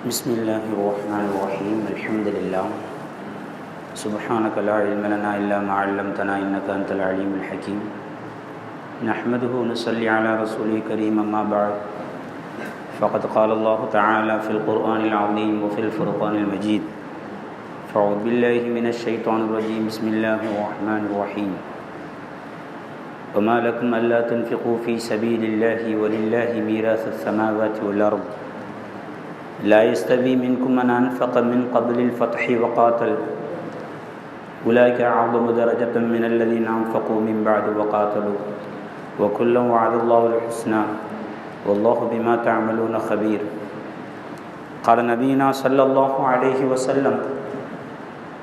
بسم الله الرحمن الرحيم. الحمد لله. سبحانك لا علم لنا إلا ما علمتنا إنك أنت العليم الحكيم. نحمده ونصلي على رسوله الكريم أما بعد. فقد قال الله تعالى في القرآن العظيم وفي الفرقان المجيد. فأعوذ بالله من الشيطان الرجيم. بسم الله الرحمن الرحيم. وما لكم ألا تنفقوا في سبيل الله ولله ميراث السماوات والأرض. لا يستوي منكم من أنفق من قبل الفتح وقاتل أولئك أعظم درجة من الذين أنفقوا من بعد وقاتلوا وكلا وعد الله الحسنى والله بما تعملون خبير قال نبينا صلى الله عليه وسلم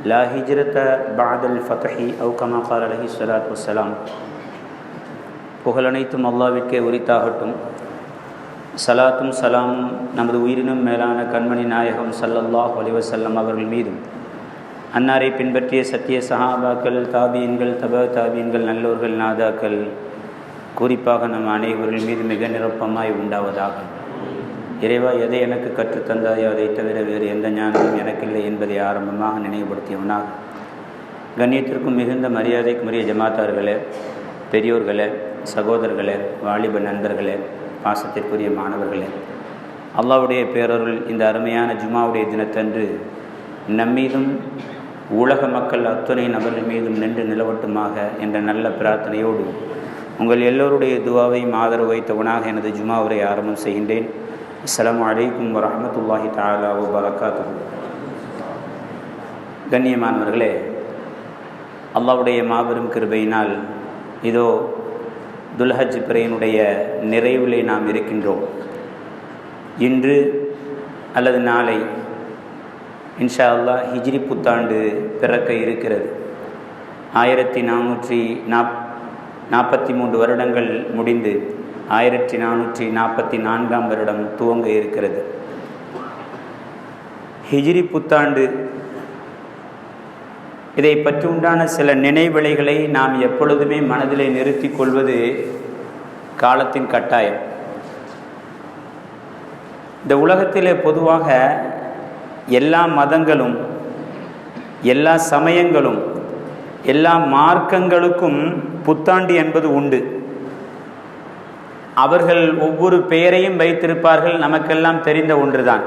لا هجرة بعد الفتح أو كما قال عليه الصلاة والسلام புகழனைத்தும் அல்லாவிற்கே உரித்தாகட்டும் சலாத்தும் சலாமும் நமது உயிரினும் மேலான கண்மணி நாயகம் சல்லல்லாஹ் அலிவசல்லம் அவர்கள் மீதும் அன்னாரை பின்பற்றிய சத்திய சஹாபாக்கள் தாபியன்கள் தப தாபியன்கள் நல்லோர்கள் நாதாக்கள் குறிப்பாக நம் அனைவர்கள் மீது மிக நிரப்பமாய் உண்டாவதாக. இறைவா எதை எனக்கு கற்றுத்தந்தாயோ அதை தவிர வேறு எந்த ஞானமும் எனக்கில்லை என்பதை ஆரம்பமாக நினைவுபடுத்தியவனாக. கண்ணியத்திற்கும் மிகுந்த மரியாதைக்குரிய ஜமாத்தார்களே பெரியோர்களே சகோதரர்களே வாலிப நண்பர்களே பாசத்திற்குரிய மாணவர்களே அல்லாவுடைய பேரருள் இந்த அருமையான ஜுமாவுடைய தினத்தன்று நம்மீதும் உலக மக்கள் அத்துணை நபர்கள் மீதும் நின்று நிலவட்டுமாக என்ற நல்ல பிரார்த்தனையோடு உங்கள் எல்லோருடைய துவாவையும் ஆதரவு வைத்தவனாக எனது ஜுமா உரை ஆரம்பம் செய்கின்றேன். அஸ்லாம் அலைக்கும் வரமத்துல்லாஹி தாலா வரகாத்து கண்ணியமானவர்களே அல்லாவுடைய மாபெரும் கிருபையினால் இதோ துல்ஹஜ் பிறையினுடைய நிறைவிலே நாம் இருக்கின்றோம். இன்று அல்லது நாளை இன்ஷா அல்லா ஹிஜ்ரி புத்தாண்டு பிறக்க இருக்கிறது. ஆயிரத்தி நானூற்றி நாப் நாற்பத்தி மூன்று வருடங்கள் முடிந்து ஆயிரத்தி நானூற்றி நாற்பத்தி நான்காம் வருடம் துவங்க இருக்கிறது. ஹிஜ்ரி புத்தாண்டு இதை பற்றி உண்டான சில நினைவிலைகளை நாம் எப்பொழுதுமே மனதிலே நிறுத்தி கொள்வது காலத்தின் கட்டாயம். இந்த உலகத்திலே பொதுவாக எல்லா மதங்களும் எல்லா சமயங்களும் எல்லா மார்க்கங்களுக்கும் புத்தாண்டு என்பது உண்டு. அவர்கள் ஒவ்வொரு பெயரையும் வைத்திருப்பார்கள் நமக்கெல்லாம் தெரிந்த ஒன்றுதான்.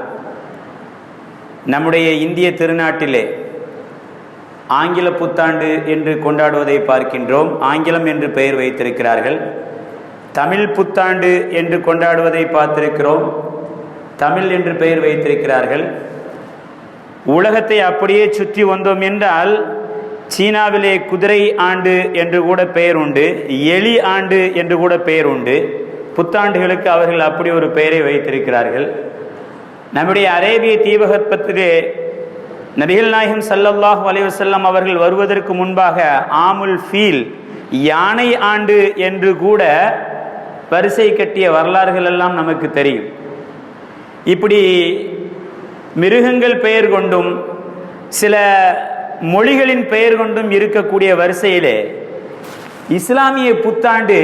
நம்முடைய இந்திய திருநாட்டிலே ஆங்கில புத்தாண்டு என்று கொண்டாடுவதை பார்க்கின்றோம். ஆங்கிலம் என்று பெயர் வைத்திருக்கிறார்கள். தமிழ் புத்தாண்டு என்று கொண்டாடுவதை பார்த்திருக்கிறோம். தமிழ் என்று பெயர் வைத்திருக்கிறார்கள். உலகத்தை அப்படியே சுற்றி வந்தோம் என்றால் சீனாவிலே குதிரை ஆண்டு என்று கூட பெயர் உண்டு எலி ஆண்டு என்று கூட பெயர் உண்டு. புத்தாண்டுகளுக்கு அவர்கள் அப்படி ஒரு பெயரை வைத்திருக்கிறார்கள். நம்முடைய அரேபிய தீபகற்பத்திலே நபிகள் நாயகம் சல்லல்லாஹ் அலைவசல்லம் அவர்கள் வருவதற்கு முன்பாக ஆமுல் ஃபீல் யானை ஆண்டு என்று கூட வரிசை கட்டிய வரலாறுகள் எல்லாம் நமக்கு தெரியும். இப்படி மிருகங்கள் பெயர் கொண்டும் சில மொழிகளின் பெயர் கொண்டும் இருக்கக்கூடிய வரிசையிலே இஸ்லாமிய புத்தாண்டு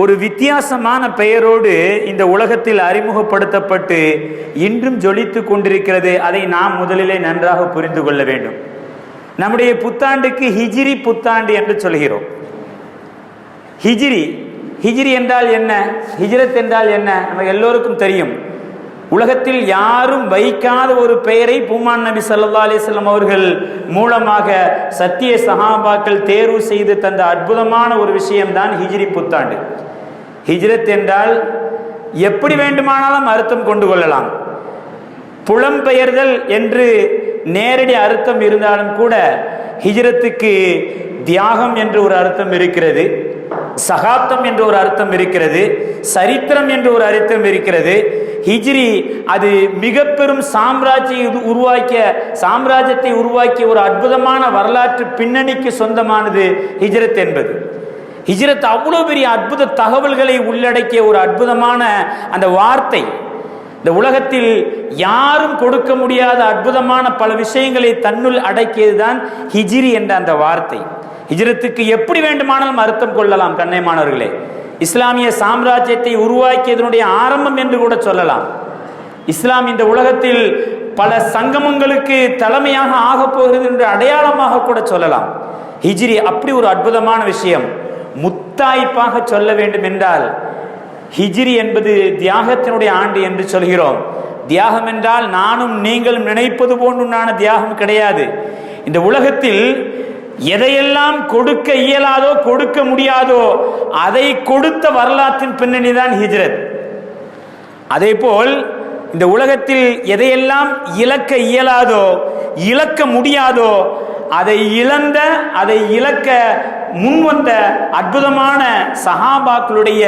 ஒரு வித்தியாசமான பெயரோடு இந்த உலகத்தில் அறிமுகப்படுத்தப்பட்டு இன்றும் ஜொலித்து கொண்டிருக்கிறது. அதை நாம் முதலிலே நன்றாக புரிந்து கொள்ள வேண்டும். நம்முடைய புத்தாண்டுக்கு ஹிஜிரி புத்தாண்டு என்று சொல்கிறோம். ஹிஜிரி ஹிஜிரி என்றால் என்ன? ஹிஜ்ரத் என்றால் என்ன? நம்ம எல்லோருக்கும் தெரியும். உலகத்தில் யாரும் வைக்காத ஒரு பெயரை பூமான் நபி சல்லா அலிஸ்லாம் அவர்கள் மூலமாக சத்திய சஹாபாக்கள் தேர்வு செய்து தந்த அற்புதமான ஒரு விஷயம்தான் ஹிஜிரி புத்தாண்டு. ஹிஜ்ரத் என்றால் எப்படி வேண்டுமானாலும் அர்த்தம் கொண்டு கொள்ளலாம். புலம்பெயர்தல் என்று நேரடி அர்த்தம் இருந்தாலும் கூட ஹிஜ்ரத்துக்கு தியாகம் என்று ஒரு அர்த்தம் இருக்கிறது சகாப்தம் என்று ஒரு அர்த்தம் இருக்கிறது சரித்திரம் என்று ஒரு அர்த்தம் இருக்கிறது. ஹிஜ்ரி அது மிக பெரும் சாம்ராஜ்ய உருவாக்கிய சாம்ராஜ்யத்தை உருவாக்கிய ஒரு அற்புதமான வரலாற்று பின்னணிக்கு சொந்தமானது ஹிஜ்ரத் என்பது. ஹிஜ்ரத் அவ்வளோ பெரிய அற்புத தகவல்களை உள்ளடக்கிய ஒரு அற்புதமான அந்த வார்த்தை. இந்த உலகத்தில் யாரும் கொடுக்க முடியாத அற்புதமான பல விஷயங்களை தன்னுள் அடக்கியதுதான் ஹிஜிரி என்ற அந்த வார்த்தை. ஹிஜ்ரத்துக்கு எப்படி வேண்டுமானாலும் அர்த்தம் கொள்ளலாம் கண்ணைமானவர்களே இஸ்லாமிய சாம்ராஜ்யத்தை உருவாக்கியதனுடைய ஆரம்பம் என்று கூட சொல்லலாம். இஸ்லாம் இந்த உலகத்தில் பல சங்கமங்களுக்கு தலைமையாக ஆகப் போகிறது என்று அடையாளமாக கூட சொல்லலாம். ஹிஜ்ரி அப்படி ஒரு அற்புதமான விஷயம். முத்தாய்ப்பாக சொல்ல வேண்டும் என்றால் ஹிஜ்ரி என்பது தியாகத்தினுடைய ஆண்டு என்று சொல்கிறோம். தியாகம் என்றால் நானும் நீங்களும் நினைப்பது போன்றுண்டான தியாகம் கிடையாது. இந்த உலகத்தில் எதையெல்லாம் கொடுக்க இயலாதோ கொடுக்க முடியாதோ அதை கொடுத்த வரலாற்றின் பின்னணி தான் ஹிஜ்ரத். அதே போல் இந்த உலகத்தில் எதையெல்லாம் இழக்க இயலாதோ இழக்க முடியாதோ அதை இழந்த அதை இழக்க முன் வந்த அற்புதமான சஹாபாக்களுடைய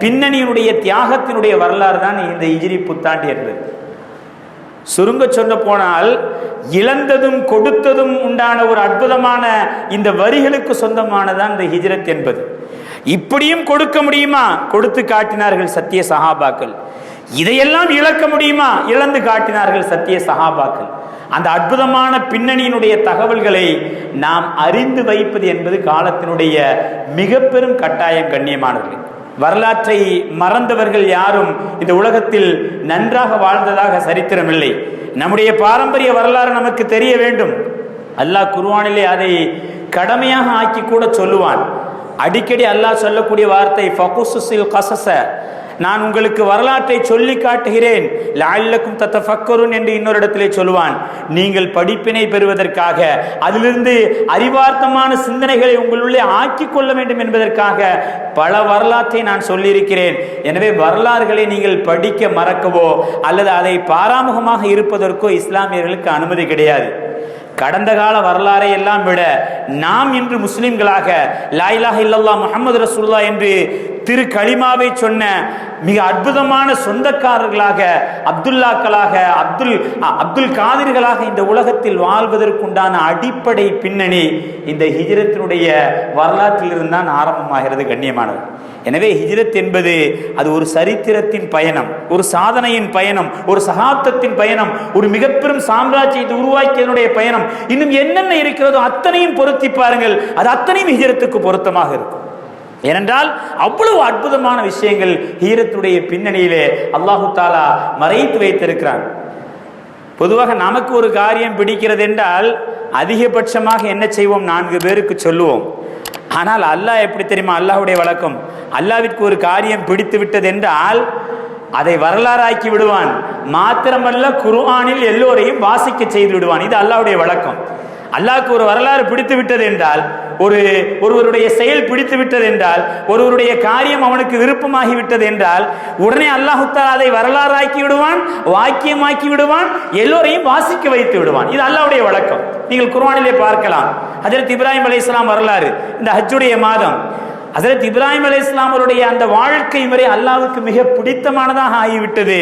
பின்னணியினுடைய தியாகத்தினுடைய வரலாறு தான் இந்த இஜிரி புத்தாண்டு என்பது. சுருங்க சொல்ல போனால் இழந்ததும் கொடுத்ததும் உண்டான ஒரு அற்புதமான இந்த வரிகளுக்கு சொந்தமானதான் இந்த ஹிஜ்ரத் என்பது. இப்படியும் கொடுக்க முடியுமா? கொடுத்து காட்டினார்கள் சத்திய சஹாபாக்கள். இதையெல்லாம் இழக்க முடியுமா? இழந்து காட்டினார்கள் சத்திய சஹாபாக்கள் அந்த அற்புதமான பின்னணியினுடைய தகவல்களை நாம் அறிந்து வைப்பது என்பது காலத்தினுடைய மிக பெரும் கட்டாயம் கண்ணியமானவர்கள். வரலாற்றை மறந்தவர்கள் யாரும் இந்த உலகத்தில் நன்றாக வாழ்ந்ததாக சரித்திரமில்லை. நம்முடைய பாரம்பரிய வரலாறு நமக்கு தெரிய வேண்டும். அல்லாஹ் குருவானிலே அதை கடமையாக ஆக்கி கூட சொல்லுவான். அடிக்கடி அல்லாஹ் சொல்லக்கூடிய வார்த்தை ஃபகுசுசில் கசச நான் உங்களுக்கு வரலாற்றை சொல்லி காட்டுகிறேன். லால்லக்கும் தத்த ஃபக்கருன் என்று இன்னொரு இடத்திலே சொல்லுவான். நீங்கள் படிப்பினை பெறுவதற்காக அதிலிருந்து அறிவார்த்தமான சிந்தனைகளை உங்களுள்ளே ஆக்கிக் கொள்ள வேண்டும் என்பதற்காக பல வரலாற்றை நான் சொல்லியிருக்கிறேன். எனவே வரலாறுகளை நீங்கள் படிக்க மறக்கவோ அல்லது அதை பாராமுகமாக இருப்பதற்கோ இஸ்லாமியர்களுக்கு அனுமதி கிடையாது. கடந்த கால வரலாறை எல்லாம் விட நாம் இன்று முஸ்லிம்களாக லாயிலாக இல்லல்லா முகமது ரசூல்லா என்று திரு களிமாவை சொன்ன மிக அற்புதமான சொந்தக்காரர்களாக அப்துல்லாக்களாக அப்துல் அப்துல் காதிர்களாக இந்த உலகத்தில் வாழ்வதற்குண்டான அடிப்படை பின்னணி இந்த ஹிஜரத்தினுடைய வரலாற்றிலிருந்து தான் ஆரம்பமாகிறது கண்ணியமானது. எனவே ஹிஜ்ரத் என்பது அது ஒரு சரித்திரத்தின் பயணம் ஒரு சாதனையின் பயணம் ஒரு சகாப்தத்தின் பயணம் ஒரு மிகப்பெரும் சாம்ராஜ்யத்தை உருவாக்கியதனுடைய பயணம். இன்னும் என்னென்ன இருக்கிறதோ அத்தனையும் பொருத்தி பாருங்கள். அது அத்தனையும் ஹிஜ்ரத்துக்கு பொருத்தமாக இருக்கும். ஏனென்றால் அவ்வளவு அற்புதமான விஷயங்கள் ஹீரத்துடைய பின்னணியிலே அல்லாஹு தாலா மறைத்து வைத்திருக்கிறான். பொதுவாக நமக்கு ஒரு காரியம் பிடிக்கிறது என்றால் அதிகபட்சமாக என்ன செய்வோம்? நான்கு பேருக்கு சொல்லுவோம். ஆனால் அல்லாஹ் எப்படி தெரியுமா? அல்லாஹ்வுடைய வழக்கம். அல்லாவிற்கு ஒரு காரியம் பிடித்து விட்டது என்றால் அதை வரலாறாக்கி விடுவான். மாத்திரமல்ல குர்ஆனில் எல்லோரையும் வாசிக்க செய்து விடுவான். இது அல்லாஹ்வுடைய வழக்கம். அல்லாஹ்க்கு ஒரு வரலாறு பிடித்து விட்டது என்றால் ஒரு ஒருவருடைய செயல் பிடித்து விட்டது என்றால் ஒருவருடைய காரியம் அவனுக்கு விருப்பமாகி விட்டது என்றால் உடனே அல்லாஹுத்தால் அதை வரலாறாக்கி விடுவான் வாக்கியமாக்கி விடுவான் எல்லோரையும் வாசிக்க வைத்து விடுவான். இது அல்லாவுடைய வழக்கம். நீங்கள் குர்ஆனிலே பார்க்கலாம். ஹஜரத் இப்ராஹிம் அலைஹிஸ்ஸலாம் வரலாறு. இந்த ஹஜ்ஜுடைய மாதம். ஹசரத் இப்ராஹிம் அலி இஸ்லாமருடைய அந்த வாழ்க்கை முறை அல்லாவுக்கு மிக பிடித்தமானதாக ஆகிவிட்டது.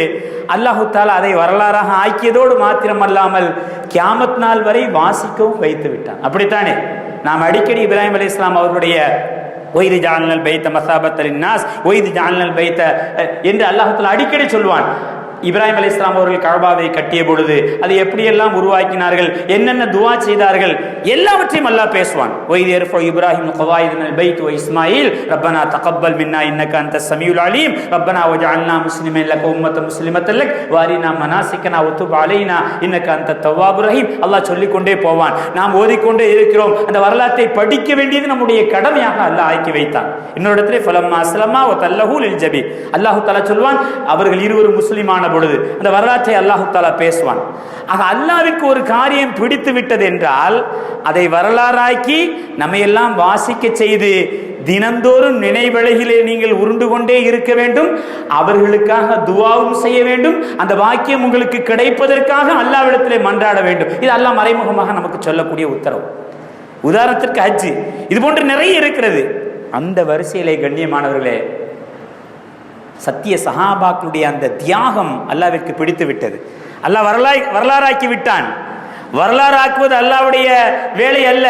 அல்லாஹு தாலா அதை வரலாறாக ஆக்கியதோடு மாத்திரமல்லாமல் கியாமத் நாள் வரை வாசிக்கவும் வைத்து விட்டான். அப்படித்தானே? நாம் அடிக்கடி இப்ராஹிம் அலி இஸ்லாம் அவர்களுடைய ஒய்து ஜாலனல் பைத்த மசாபத்தலின் நாஸ் ஒய்து ஜாலனல் பைத்த என்று அல்லாஹால அடிக்கடி சொல்வான். இப்ராஹிம் அலி இஸ்லாம் அவர்கள் கழபாவை கட்டிய பொழுது அதை எப்படியெல்லாம் உருவாக்கினார்கள்? என்னென்ன துவா செய்தார்கள்? எல்லாவற்றையும் அல்லாஹ் பேசுவான். ஒய்து ஃபோ இப்ராஹிம் கவாயிதனல் பைத் ஓ இஸ்மாயில் ரப்பனா தகப்பல் மின்னா இன்னக்க அந்த சமியுல் அலீம் ரப்பனா ஒஜா அண்ணா முஸ்லிம் லக உம்மத்த முஸ்லிமத்தல் லக் வாரினா மனாசிக்கனா வத்துப் அலைனா இன்னக்க அந்த தவாபு ரஹீம். அல்லாஹ் சொல்லிக்கொண்டே போவான். நாம் ஓதிக்கொண்டே இருக்கிறோம். அந்த வரலாற்றை படிக்க வேண்டியது நம்முடைய கடமையாக அல்லாஹ் ஆக்கி வைத்தான். இன்னொரு இடத்துல ஃபலம்மா அஸ்லமா ஒ தல்லஹூ லில் ஜபி. அல்லாஹு தலா சொல்வான் அவர்கள் இருவரும் முஸ்லிமான பொழுது. அந்த வரலாற்றை அல்லாஹு தாலா பேசுவான். ஆக அல்லாவிற்கு ஒரு காரியம் பிடித்து விட்டது என்றால் அதை வரலாறாக்கி நம்மையெல்லாம் வாசிக்க செய்து தினந்தோறும் நினைவழகிலே நீங்கள் உருண்டு கொண்டே இருக்க வேண்டும். அவர்களுக்காக துவாவும் செய்ய வேண்டும். அந்த வாக்கியம் உங்களுக்கு கிடைப்பதற்காக அல்லாவிடத்திலே மன்றாட வேண்டும். இது அல்லாஹ் மறைமுகமாக நமக்கு சொல்லக்கூடிய உத்தரவு. உதாரணத்திற்கு ஹஜ்ஜு. இது போன்று நிறைய இருக்கிறது. அந்த வரிசையிலே கண்ணியமானவர்களே சத்திய சஹாபாக்களுடைய அந்த தியாகம் அல்லாவிற்கு பிடித்து விட்டது. அல்லாஹ் வரலாய் வரலாறாக்கி விட்டான். வரலாறாக்குவது அல்லாவுடைய வேலை அல்ல.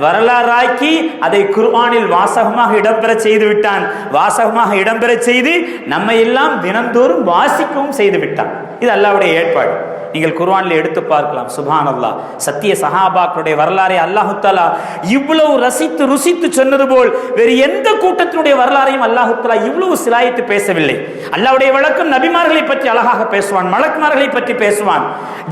வரலாறாக்கி அதை குர்ஆனில் வாசகமாக இடம்பெற செய்து விட்டான். வாசகமாக இடம்பெற செய்து நம்மை எல்லாம் தினந்தோறும் வாசிக்கவும் செய்து விட்டான். இது அல்லாவுடைய ஏற்பாடு. நீங்கள் குர்வானில் எடுத்து பார்க்கலாம். சுபான் அல்லா சத்திய சஹாபாக்களுடைய வரலாறை அல்லாஹுத்தாலா இவ்வளவு ரசித்து ருசித்து சொன்னது போல் வேறு எந்த கூட்டத்தினுடைய வரலாறையும் அல்லாஹுத்தாலா இவ்வளவு சிலாயித்து பேசவில்லை. அல்லாவுடைய வழக்கம் நபிமார்களை பற்றி அழகாக பேசுவான் மலக்குமார்களை பற்றி பேசுவான்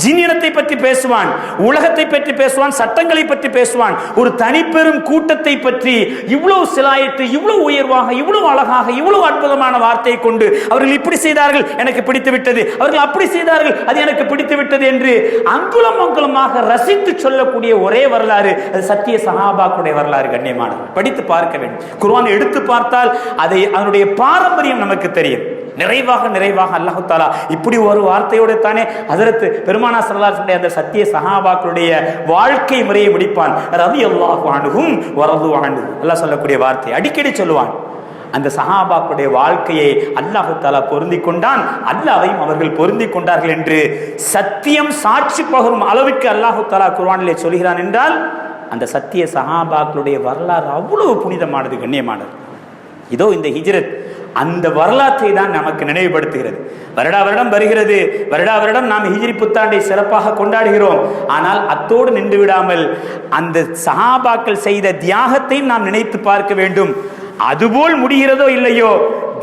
ஜின்னினத்தை பற்றி பேசுவான் உலகத்தை பற்றி பேசுவான் சட்டங்களை பற்றி பேசுவான். ஒரு தனிப்பெரும் கூட்டத்தை பற்றி இவ்வளவு சிலாயித்து இவ்வளவு உயர்வாக இவ்வளவு அழகாக இவ்வளவு அற்புதமான வார்த்தையை கொண்டு அவர்கள் இப்படி செய்தார்கள் எனக்கு பிடித்து விட்டது. அவர்கள் அப்படி செய்தார்கள் அது எனக்கு பிடித்து விட்டது என்று அங்குலம் அங்குலமாக ரசித்து சொல்லக்கூடிய ஒரே வரலாறு அது சத்திய சகாபாக்குடைய வரலாறு கண்ணியமானது. படித்து பார்க்க வேண்டும். குர்வான் எடுத்து பார்த்தால் அதை அதனுடைய பாரம்பரியம் நமக்கு தெரியும். நிறைவாக நிறைவாக அல்லாஹு தாலா இப்படி ஒரு வார்த்தையோடு தானே அதற்கு பெருமானா சல்லாசுடைய அந்த சத்திய சஹாபாக்களுடைய வாழ்க்கை முறையை முடிப்பான். ரவி அல்லாஹ் ஆண்டுகும் வரது ஆண்டு அல்லாஹ் சொல்லக்கூடிய வார்த்தை அடிக்கடி சொல்லுவான். அந்த சஹாபாக்களுடைய வாழ்க்கையை அல்லாஹு தாலா பொருந்தி கொண்டான். அல்லாவையும் அவர்கள் பொருந்தி கொண்டார்கள் என்று சத்தியம் சாட்சி பகரும் அளவுக்கு அல்லாஹு தாலா குர்வானிலே சொல்கிறான் என்றால் அந்த சத்திய சஹாபாக்களுடைய வரலாறு அவ்வளவு புனிதமானது கண்ணியமானது. இதோ இந்த ஹிஜ்ரத் அந்த வரலாற்றை தான் நமக்கு நினைவுபடுத்துகிறது. வருடா வருடம் வருகிறது. வருடா வருடம் நாம் ஹிஜிரி புத்தாண்டை சிறப்பாக கொண்டாடுகிறோம். ஆனால் அத்தோடு நின்று விடாமல் அந்த சஹாபாக்கள் செய்த தியாகத்தையும் நாம் நினைத்து பார்க்க வேண்டும். அதுபோல் முடிகிறதோ இல்லையோ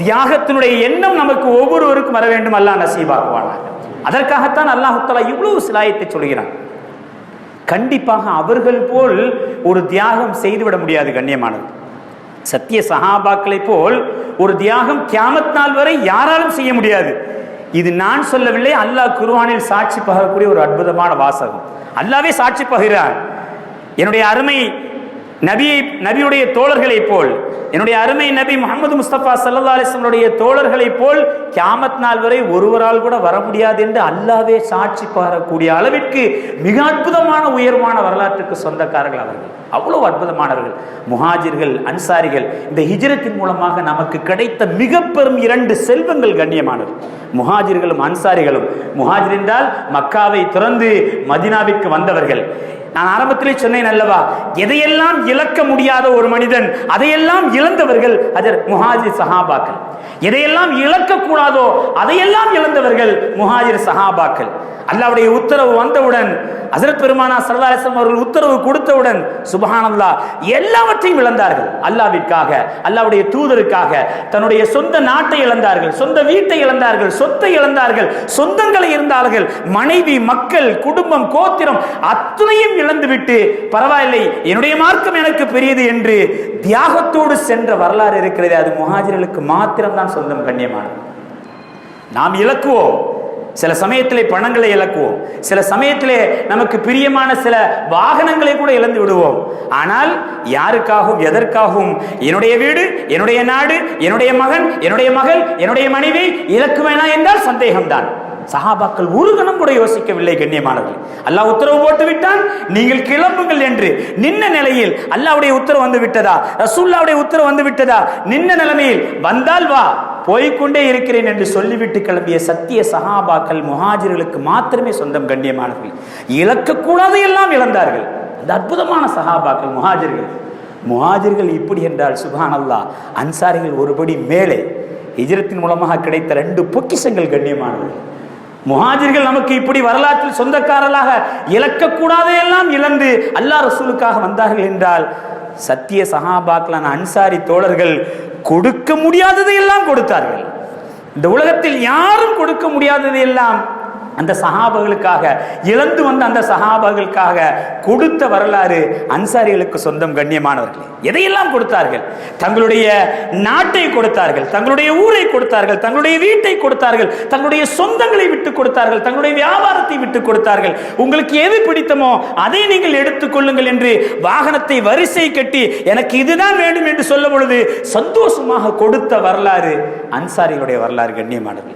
தியாகத்தினுடைய எண்ணம் நமக்கு ஒவ்வொருவருக்கும் வர வேண்டும் அல்லா நசீபாக்குவானாக. அதற்காகத்தான் அல்லாஹுத்தலா இவ்வளவு சிலாயத்தை சொல்கிறான். கண்டிப்பாக அவர்கள் போல் ஒரு தியாகம் செய்துவிட முடியாது கண்ணியமானது. சத்திய சகாபாக்களை போல் ஒரு தியாகம் கியாமத் நாள் வரை யாராலும் செய்ய முடியாது. இது நான் சொல்லவில்லை அல்லாஹ் குருவானில் சாட்சி பகரக்கூடிய ஒரு அற்புதமான வாசகம். அல்லாவே சாட்சி பகிறார் என்னுடைய அருமை நபியை நபியுடைய தோழர்களைப் போல் என்னுடைய அருமை நபி முகமது முஸ்தபா சல்லா அலிஸ்லமுடைய தோழர்களைப் போல் கியாமத் நாள் வரை ஒருவரால் கூட வர முடியாது என்று அல்லாவே சாட்சி பாரக்கூடிய அளவிற்கு மிக அற்புதமான உயர்வான வரலாற்றுக்கு சொந்தக்காரர்கள் அவர்கள். அவ்வளவு அற்புதமானவர்கள். முஹாஜிர்கள் அன்சாரிகள் இந்த ஹிஜ்ரத்தின் மூலமாக நமக்கு கிடைத்த மிக பெரும் இரண்டு செல்வங்கள் கண்ணியமானது. முஹாஜிர்களும் அன்சாரிகளும். முஹாஜிர் என்றால் மக்காவை துறந்து மதினாவிற்கு வந்தவர்கள். நான் ஆரம்பத்திலே சொன்னேன் அல்லவா? எதையெல்லாம் இழக்க முடியாத ஒரு மனிதன் அதையெல்லாம் இழந்தவர்கள் அதர் முஹாஜிர் சஹாபாக்கள். எதையெல்லாம் இழக்க கூடாதோ அதையெல்லாம் இழந்தவர்கள் முஹாஜிர் சஹாபாக்கள். அல்லாவுடைய உத்தரவு வந்தவுடன் அசரத் பெருமானா சல்லாசம் அவர்கள் உத்தரவு கொடுத்தவுடன் சுபஹானல்லா எல்லாவற்றையும் இழந்தார்கள். அல்லாவிற்காக அல்லாவுடைய தூதருக்காக தன்னுடைய சொந்த நாட்டை இழந்தார்கள் சொந்த வீட்டை இழந்தார்கள் சொத்தை இழந்தார்கள் சொந்தங்களை இருந்தார்கள். மனைவி மக்கள் குடும்பம் கோத்திரம் அத்தனையும் இழந்துவிட்டு பரவாயில்லை என்னுடைய மார்க்கம் எனக்கு பெரியது என்று தியாகத்தோடு சென்ற வரலாறு இருக்கிறது அது முஹாஜிர்களுக்கு மாத்திரம்தான் சொந்தம் கண்ணியமானது. நாம் இழக்குவோம் சில சமயத்திலே பணங்களை இழக்குவோம். சில சமயத்திலே நமக்கு பிரியமான சில வாகனங்களை கூட இழந்து விடுவோம். ஆனால் யாருக்காகவும் எதற்காகவும் என்னுடைய வீடு என்னுடைய நாடு என்னுடைய மகன் என்னுடைய மகள் என்னுடைய மனைவி இழக்குவேனா என்றால் சந்தேகம்தான். சஹாபாக்கள் ஒரு கணம் கூட யோசிக்கவில்லை கண்ணியமானவர்கள். அல்லாஹ் உத்தரவு போட்டு விட்டான் நீங்கள் கிளம்புங்கள் என்று. நின்ன நிலையில் அல்லாவுடைய உத்தரவு வந்து விட்டதா? ரசூல்லாவுடைய உத்தரவு வந்து விட்டதா? நின்ன நிலைமையில் வந்தால் வா போய்கொண்டே இருக்கிறேன் என்று சொல்லிவிட்டு கிளம்பிய சத்திய சஹாபாக்கள் முஹாஜிர்களுக்கு மாத்திரமே சொந்தம் கண்ணியமானவர்கள். இழக்கக்கூடாது எல்லாம் இழந்தார்கள். அந்த அற்புதமான சஹாபாக்கள் முஹாஜிர்கள். முஹாஜிர்கள் இப்படி என்றால் சுபான் அல்லாஹ் அன்சாரிகள் ஒருபடி மேலே. ஹிஜ்ரத்தின் மூலமாக கிடைத்த ரெண்டு பொக்கிஷங்கள் கண்ணியமானவர்கள். முஹாஜிர்கள் நமக்கு இப்படி வரலாற்றில் சொந்தக்காரர்களாக இழக்கக்கூடாதையெல்லாம் இழந்து அல்லாஹ் ரசூலுக்காக வந்தார்கள் என்றால் சத்திய சகாபாக்களான அன்சாரி தோழர்கள் கொடுக்க முடியாததையெல்லாம் கொடுத்தார்கள். இந்த உலகத்தில் யாரும் கொடுக்க முடியாததையெல்லாம் அந்த சஹாபர்களுக்காக இழந்து வந்த அந்த சஹாபர்களுக்காக கொடுத்த வரலாறு அன்சாரிகளுக்கு சொந்தம் கண்ணியமானவர்களே. எதையெல்லாம் கொடுத்தார்கள்? தங்களுடைய நாட்டை கொடுத்தார்கள் தங்களுடைய ஊரை கொடுத்தார்கள் தங்களுடைய வீட்டை கொடுத்தார்கள் தங்களுடைய சொந்தங்களை விட்டு கொடுத்தார்கள் தங்களுடைய வியாபாரத்தை விட்டு கொடுத்தார்கள். உங்களுக்கு எது பிடித்தமோ அதை நீங்கள் எடுத்துக்கொள்ளுங்கள் என்று வாகனத்தை வரிசை கட்டி எனக்கு இதுதான் வேண்டும் என்று சொல்லும் பொழுது சந்தோஷமாக கொடுத்த வரலாறு அன்சாரிகளுடைய வரலாறு கண்ணியமானது.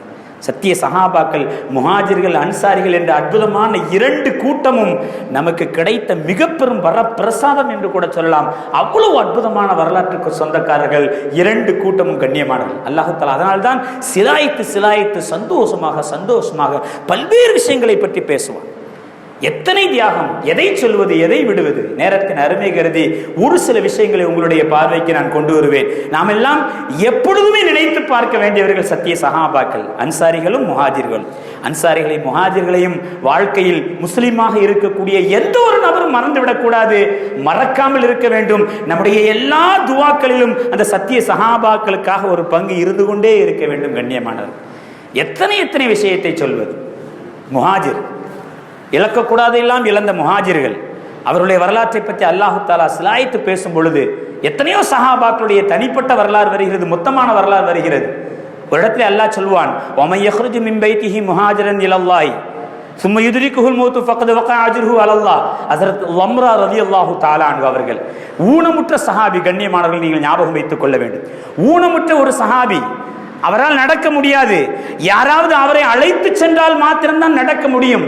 சத்திய சஹாபாக்கள் முஹாஜிர்கள் அன்சாரிகள் என்ற அற்புதமான இரண்டு கூட்டமும் நமக்கு கிடைத்த மிக பெரும் வர பிரசாதம் என்று கூட சொல்லலாம். அவ்வளவு அற்புதமான வரலாற்றுக்கு சொந்தக்காரர்கள் இரண்டு கூட்டமும் கண்ணியமானவர்கள். அல்லாஹத்தால் அதனால்தான் சிலாய்த்து சிலாய்த்து சந்தோஷமாக சந்தோஷமாக பல்வேறு விஷயங்களை பற்றி பேசுவான். எத்தனை தியாகம் எதை சொல்வது எதை விடுவது? நேரத்தின் அருமை கருதி ஒரு சில விஷயங்களை உங்களுடைய பார்வைக்கு நான் கொண்டு வருவேன். நாம் எல்லாம் எப்பொழுதுமே நினைத்து பார்க்க வேண்டியவர்கள் சத்திய சகாபாக்கள் அன்சாரிகளும் முஹாஜிர்களும் அன்சாரிகளையும் முஹாஜிர்களையும் வாழ்க்கையில் முஸ்லீமாக இருக்கக்கூடிய எந்த ஒரு நபரும் மறந்துவிடக் கூடாது மறக்காமல் இருக்க வேண்டும். நம்முடைய எல்லா துவாக்களிலும் அந்த சத்திய சகாபாக்களுக்காக ஒரு பங்கு இருந்து கொண்டே இருக்க வேண்டும் கண்ணியமானவர். எத்தனை எத்தனை விஷயத்தை சொல்வது? முஹாஜிர். இழக்கக்கூடாது எல்லாம் இழந்த முஹாஜிர்கள். அவருடைய வரலாற்றை பற்றி அல்லாஹு தாலா சிலாய்த்து பேசும் பொழுது எத்தனையோ சஹாபாக்களுடைய தனிப்பட்ட வரலாறு வருகிறது மொத்தமான வரலாறு வருகிறது. ஒரு இடத்துல அல்லாஹ் சொல்வான் ஒமை யஹ்ருஜு மின் முஹாஜிரன் இலல்லாய் சும்ம யுதிரிக்குஹுல் மூத்து ஃபக்கது வக்க அஜிர்ஹு அலல்லா ஹஸரத் லம்ரா ரலியல்லாஹு அல்லாஹு அன்ஹு அவர்கள் ஊனமுற்ற சஹாபி கண்ணியமானவர்கள் நீங்கள் ஞாபகம் வைத்துக் கொள்ள வேண்டும். ஊனமுற்ற ஒரு சஹாபி அவரால் நடக்க முடியாது. யாராவது அவரை அழைத்து சென்றால் மாத்திரம்தான் நடக்க முடியும்.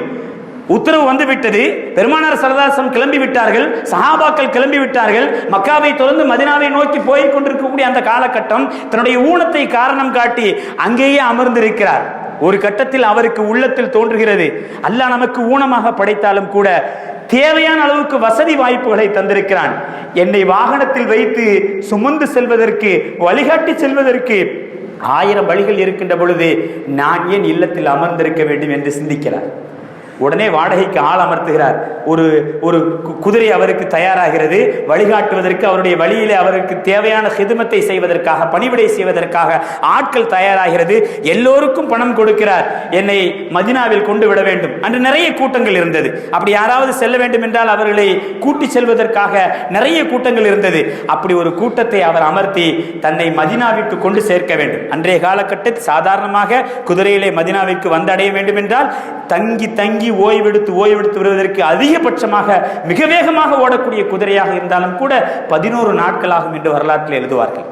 உத்தரவு வந்து விட்டது பெருமானார் சரதாசம் கிளம்பி விட்டார்கள் சஹாபாக்கள் கிளம்பி விட்டார்கள் மக்காவை தொடர்ந்து மதினாவை நோக்கி போய் கொண்டிருக்கக்கூடிய அந்த காலகட்டம் தன்னுடைய ஊனத்தை காரணம் காட்டி அங்கேயே அமர்ந்திருக்கிறார். ஒரு கட்டத்தில் அவருக்கு உள்ளத்தில் தோன்றுகிறது. அல்லாஹ் நமக்கு ஊனமாக படைத்தாலும் கூட தேவையான அளவுக்கு வசதி வாய்ப்புகளை தந்திருக்கிறான். என்னை வாகனத்தில் வைத்து சுமந்து செல்வதற்கு வழிகாட்டி செல்வதற்கு ஆயிரம் வழிகள் இருக்கின்ற பொழுது நான் ஏன் இல்லத்தில் அமர்ந்திருக்க வேண்டும் என்று சிந்திக்கிறார். உடனே வாடகைக்கு ஆள் அமர்த்துகிறார். ஒரு ஒரு குதிரை அவருக்கு தயாராகிறது. வழிகாட்டுவதற்கு அவருடைய வழியிலே அவருக்கு தேவையான ஹிதுமத்தை செய்வதற்காக பணிவிடை செய்வதற்காக ஆட்கள் தயாராகிறது. எல்லோருக்கும் பணம் கொடுக்கிறார். என்னை மதினாவில் கொண்டு விட வேண்டும். அன்று நிறைய கூட்டங்கள் இருந்தது. அப்படி யாராவது செல்ல வேண்டும் என்றால் அவர்களை கூட்டி செல்வதற்காக நிறைய கூட்டங்கள் இருந்தது. அப்படி ஒரு கூட்டத்தை அவர் அமர்த்தி தன்னை மதினாவிற்கு கொண்டு சேர்க்க வேண்டும். அன்றைய காலகட்டத்தில் சாதாரணமாக குதிரையிலே மதினாவிற்கு வந்தடைய வேண்டும் என்றால் தங்கி தங்கி ஓய்வெடுத்து ஓய்வெடுத்து வருவதற்கு அதிகபட்சமாக மிக வேகமாக ஓடக்கூடிய குதிரையாக இருந்தாலும் கூட பதினோரு நாட்களாகும் என்று வரலாற்றில் எழுதுவார்கள்.